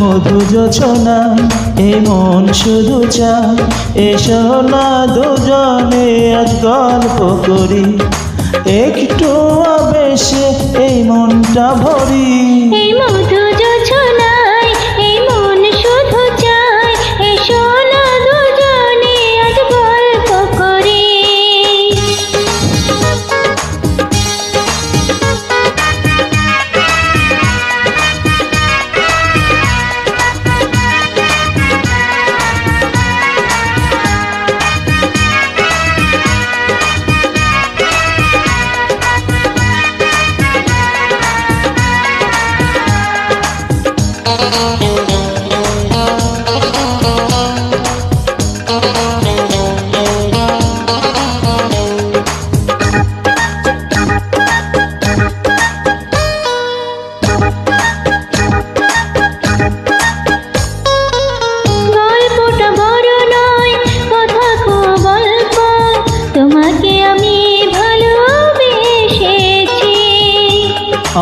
মধু যোচনা এ মন শুধু চা। এসো না দুজনে আজ গল্প করি। একটু আবেশে এই মনটা ভরি। এই মধু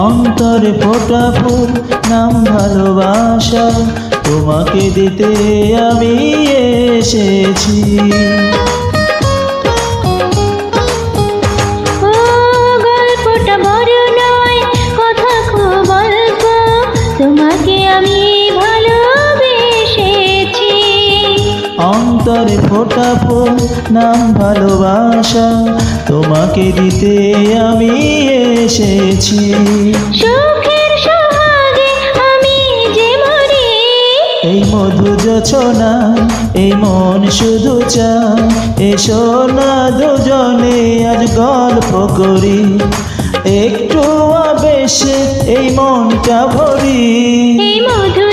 অন্তরে ফোটা ফুল নাম ভালোবাসা। তোমাকে দিতে আমি এসেছি। অন্তরে ফোটা ফুল নাম ভালোবাসা। তোমাকে দিতে আমি এসেছি। এই মধু যোছনা এই মন শুধু চা। এসো না দুজনে আজ গল্প করি। একটু আবেশে এই মনটা ভরি। এই মধু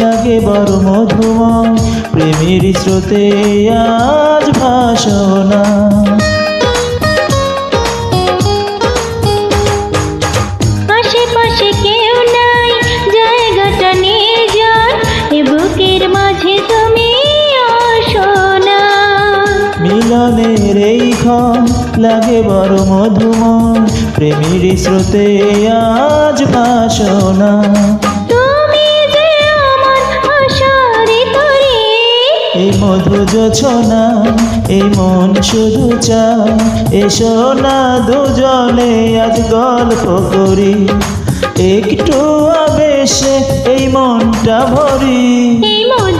লাগে বড় মধুময় প্রেমের স্রোতে আজ ভাসনা। আশেপাশে কেউ নাই জায়গাটা নির্জন এ বুকের মাঝে তুমি আসো না মিলনের এই ক্ষণ লাগে বড় মধুময় প্রেমের স্রোতে আজ ভাসনা। এই মধু যোছনা, এই মন শুধু চা। এসো না দুজনে আজ গল্প করি। একটু আবেশে এই মনটা ভরি। এই মন